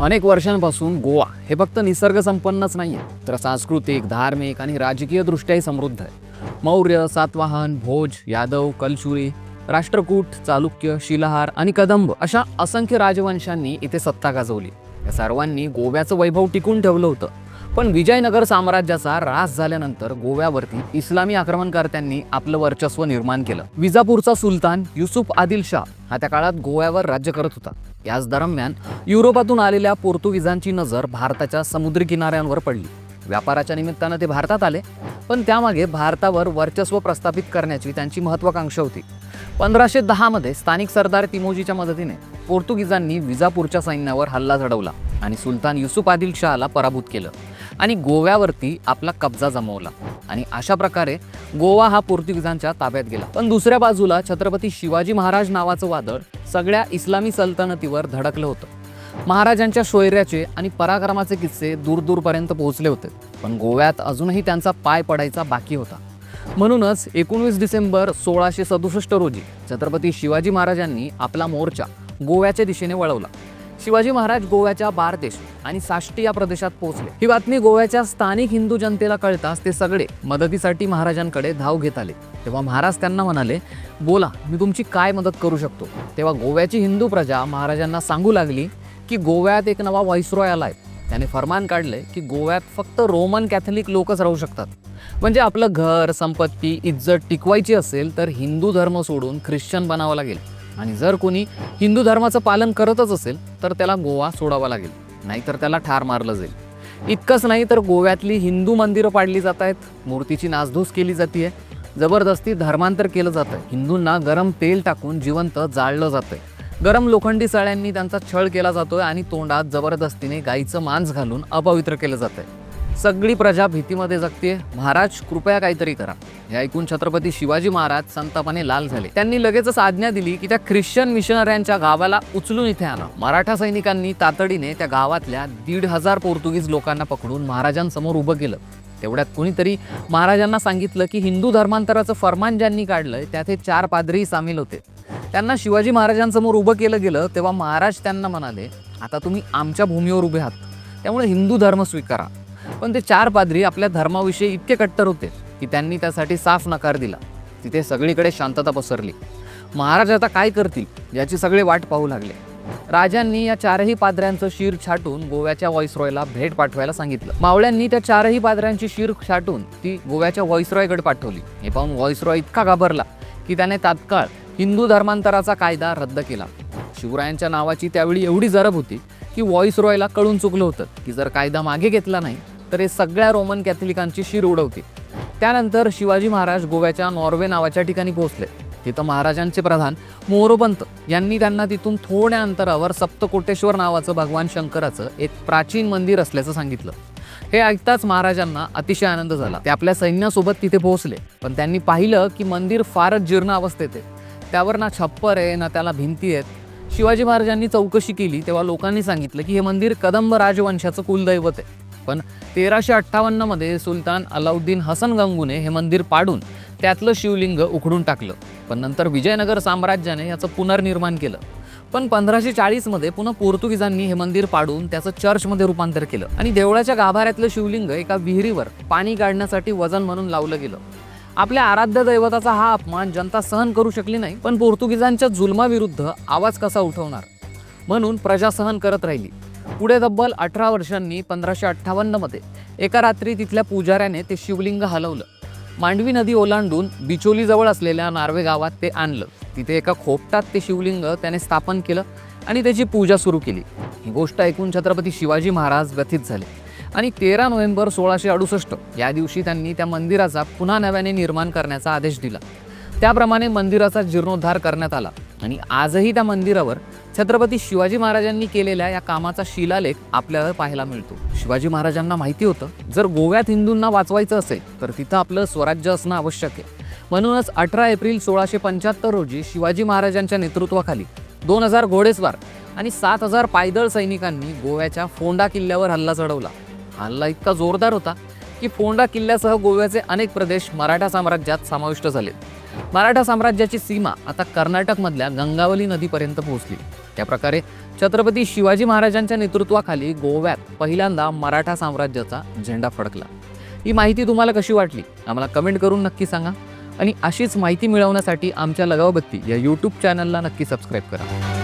अनेक वर्षांपासून गोवा हे फक्त निसर्गसंपन्नच नाही आहे तर सांस्कृतिक धार्मिक आणि राजकीय दृष्ट्याही समृद्ध आहे. मौर्य सातवाहन भोज यादव कलचुरी राष्ट्रकूट चालुक्य शिलाहार आणि कदंब अशा असंख्य राजवंशांनी इथे सत्ता गाजवली. या सर्वांनी गोव्याचं वैभव टिकून ठेवलं होतं. पण विजयनगर साम्राज्याचा ऱ्हास झाल्यानंतर गोव्यावरती इस्लामी आक्रमणकर्त्यांनी आपलं वर्चस्व निर्माण केलं. विजापूरचा सुलतान युसुफ आदिल शाह हा त्या काळात गोव्यावर राज्य करत होता. याच दरम्यान युरोपातून आलेल्या पोर्तुगीजांची नजर भारताच्या समुद्री किनाऱ्यांवर पडली. व्यापाराच्या निमित्तानं ते भारतात आले पण त्यामागे भारतावर वर्चस्व प्रस्थापित करण्याची त्यांची महत्वाकांक्षा होती. पंधराशे दहामध्ये स्थानिक सरदार तिमोजीच्या मदतीने पोर्तुगीजांनी विजापूरच्या सैन्यावर हल्ला चढवला आणि सुलतान युसुफ आदिल शहाला पराभूत केलं. आणि गोव्यावरती आपला कब्जा जमवला. आणि अशा प्रकारे गोवा हा पोर्तुगीजांच्या ताब्यात गेला. पण दुसऱ्या बाजूला छत्रपती शिवाजी महाराज नावाचं वादळ सगळ्या इस्लामी सल्तनतीवर धडकलं होतं. महाराजांच्या शौर्याचे आणि पराक्रमाचे किस्से दूरदूरपर्यंत पोहोचले होते. पण गोव्यात अजूनही त्यांचा पाय पडायचा बाकी होता. म्हणूनच एकोणवीस डिसेंबर सोळाशे सदुसष्ट रोजी छत्रपती शिवाजी महाराजांनी आपला मोर्चा गोव्याच्या दिशेने वळवला. शिवाजी महाराज गोव्याच्या बारदेश आणि साष्टी या प्रदेशात पोहोचले. ही बातमी गोव्याच्या स्थानिक हिंदू जनतेला कळताच ते सगळे मदतीसाठी महाराजांकडे धाव घेत आले. तेव्हा महाराज त्यांना म्हणाले बोला मी तुमची काय मदत करू शकतो? तेव्हा गोव्याची हिंदू प्रजा महाराजांना सांगू लागली की गोव्यात एक नवा व्हाईसरॉय आलाय. त्याने फरमान काढले की गोव्यात फक्त रोमन कॅथलिक लोकच राहू शकतात. म्हणजे आपलं घर संपत्ती इज्जत टिकवायची असेल तर हिंदू धर्म सोडून ख्रिश्चन बनावं लागेल. आणि जर कोणी हिंदू धर्माचं पालन करतच असेल तर त्याला गोवा सोडावा लागेल. नाहीतर त्याला ठार मारलं जाईल. इतकंच नाही तर गोव्यातली हिंदू मंदिरं पाडली जात आहेत. मूर्तीची नासधूस केली जाते जबरदस्ती धर्मांतर केलं जातं. हिंदूंना गरम तेल टाकून जिवंत जाळलं जातं आहे गरम लोखंडी सळ्यांनी त्यांचा छळ केला जातोय आणि तोंडात जबरदस्तीने गाईचं मांस घालून अपवित्र केलं जातंय. सगळी प्रजा भीतीमध्ये जगते महाराज कृपया काहीतरी करा. हे ऐकून छत्रपती शिवाजी महाराज संतापाने लाल झाले. त्यांनी लगेचच आज्ञा दिली की त्या ख्रिश्चन मिशनऱ्यांच्या गावाला उचलून इथे आणा. मराठा सैनिकांनी तातडीने त्या गावातल्या दीड हजार पोर्तुगीज लोकांना पकडून महाराजांसमोर उभं केलं. तेवढ्यात कुणीतरी महाराजांना सांगितलं की हिंदू धर्मांतराचं फरमान ज्यांनी काढलंय त्यात हे चार पादरीही सामील होते. त्यांना शिवाजी महाराजांसमोर उभं केलं गेलं तेव्हा महाराज त्यांना म्हणाले आता तुम्ही आमच्या भूमीवर उभे आहात. त्यामुळे हिंदू धर्म स्वीकारा. पण ते चार पादरी आपल्या धर्माविषयी इतके कट्टर होते की त्यांनी त्यासाठी साफ नकार दिला. तिथे सगळीकडे शांतता पसरली. महाराज आता काय करतील याची सगळे वाट पाहू लागले. राजांनी या चारही पादऱ्यांचं शिर छाटून गोव्याच्या व्हॉइसरॉयला भेट पाठवायला सांगितलं. मावळ्यांनी त्या चारही पादऱ्यांची शिर छाटून ती गोव्याच्या व्हॉइसरॉयकडे पाठवली. हे पाहून व्हॉइसरॉय इतका घाबरला की त्याने तात्काळ हिंदू धर्मांतराचा कायदा रद्द केला. शिवरायांच्या नावाची त्यावेळी एवढी जरब होती की व्हॉइस रॉयला कळून चुकलं होतं की जर कायदा मागे घेतला नाही तर हे सगळ्या रोमन कॅथलिकांची शिर उडवते त्यानंतर शिवाजी महाराज गोव्याच्या नॉर्वे नावाच्या ठिकाणी पोहोचले. तिथं महाराजांचे प्रधान मोरोपंत यांनी त्यांना तिथून थोड्या अंतरावर सप्तकोटेश्वर नावाचं भगवान शंकराचं एक प्राचीन मंदिर असल्याचं सांगितलं. हे ऐकताच महाराजांना अतिशय आनंद झाला. ते आपल्या सैन्यासोबत तिथे पोहोचले. पण त्यांनी पाहिलं की मंदिर फारच जीर्ण अवस्थेत आहे. त्यावर ना छप्पर आहे ना त्याला भिंती आहेत. शिवाजी महाराजांनी चौकशी केली तेव्हा लोकांनी सांगितलं की हे मंदिर कदंब राजवंशाचं कुलदैवत आहे. पण तेराशे अठ्ठावन्नमध्ये सुलतान अलाउद्दीन हसन गंगूने हे मंदिर पाडून त्यातलं शिवलिंग उखडून टाकलं. पण नंतर विजयनगर साम्राज्याने याचं पुनर्निर्माण केलं. पण पंधराशे चाळीसमध्ये पुन्हा पोर्तुगीजांनी हे मंदिर पाडून त्याचं चर्चमध्ये रूपांतर केलं. आणि देवळाच्या गाभाऱ्यातलं शिवलिंग एका विहिरीवर पाणी काढण्यासाठी वजन म्हणून लावलं गेलं. आपल्या आराध्य दैवताचा हा अपमान जनता सहन करू शकली नाही पण पोर्तुगीजांच्या जुलमाविरुद्ध आवाज कसा उठवणार? म्हणून प्रजा सहन करत राहिली. पुढे तब्बल अठरा वर्षांनी पंधराशे अठ्ठावन्नमध्ये एका रात्री तिथल्या पुजाऱ्याने ते शिवलिंग हलवलं. मांडवी नदी ओलांडून बिचोलीजवळ असलेल्या नार्वे गावात ते आणलं. तिथे एका खोपटात ते शिवलिंग त्याने स्थापन केलं आणि त्याची पूजा सुरू केली. ही गोष्ट ऐकून छत्रपती शिवाजी महाराज व्यथित झाले. आणि तेरा नोव्हेंबर सोळाशे अडुसष्ट या दिवशी त्यांनी त्या मंदिराचा पुन्हा नव्याने निर्माण करण्याचा आदेश दिला. त्याप्रमाणे मंदिराचा जीर्णोद्धार करण्यात आला. आणि आजही त्या मंदिरावर छत्रपती शिवाजी महाराजांनी केलेल्या या कामाचा शिलालेख आपल्याला पाहायला मिळतो. शिवाजी महाराजांना माहिती होतं जर गोव्यात हिंदूंना वाचवायचं असेल तर तिथं आपलं स्वराज्य असणं आवश्यक आहे. म्हणूनच अठरा एप्रिल सोळाशे पंच्याहत्तर रोजी शिवाजी महाराजांच्या नेतृत्वाखाली दोन हजार घोडेस्वार आणि सात हजार पायदळ सैनिकांनी गोव्याच्या फोंडा किल्ल्यावर हल्ला चढवला. हल्ला इतका जोरदार होता की फोंडा किल्ल्यासह गोव्याचे अनेक प्रदेश मराठा साम्राज्यात समाविष्ट झाले मराठा साम्राज्याची सीमा आता कर्नाटकमधल्या गंगावली नदीपर्यंत पोहोचली. त्याप्रकारे छत्रपती शिवाजी महाराजांच्या नेतृत्वाखाली गोव्यात पहिल्यांदा मराठा साम्राज्याचा झेंडा फडकला. ही माहिती तुम्हाला कशी वाटली? आम्हाला कमेंट करून नक्की सांगा. आणि अशीच माहिती मिळवण्यासाठी आमच्या लगावबत्ती या यूट्यूब चॅनलला नक्की सबस्क्राईब करा.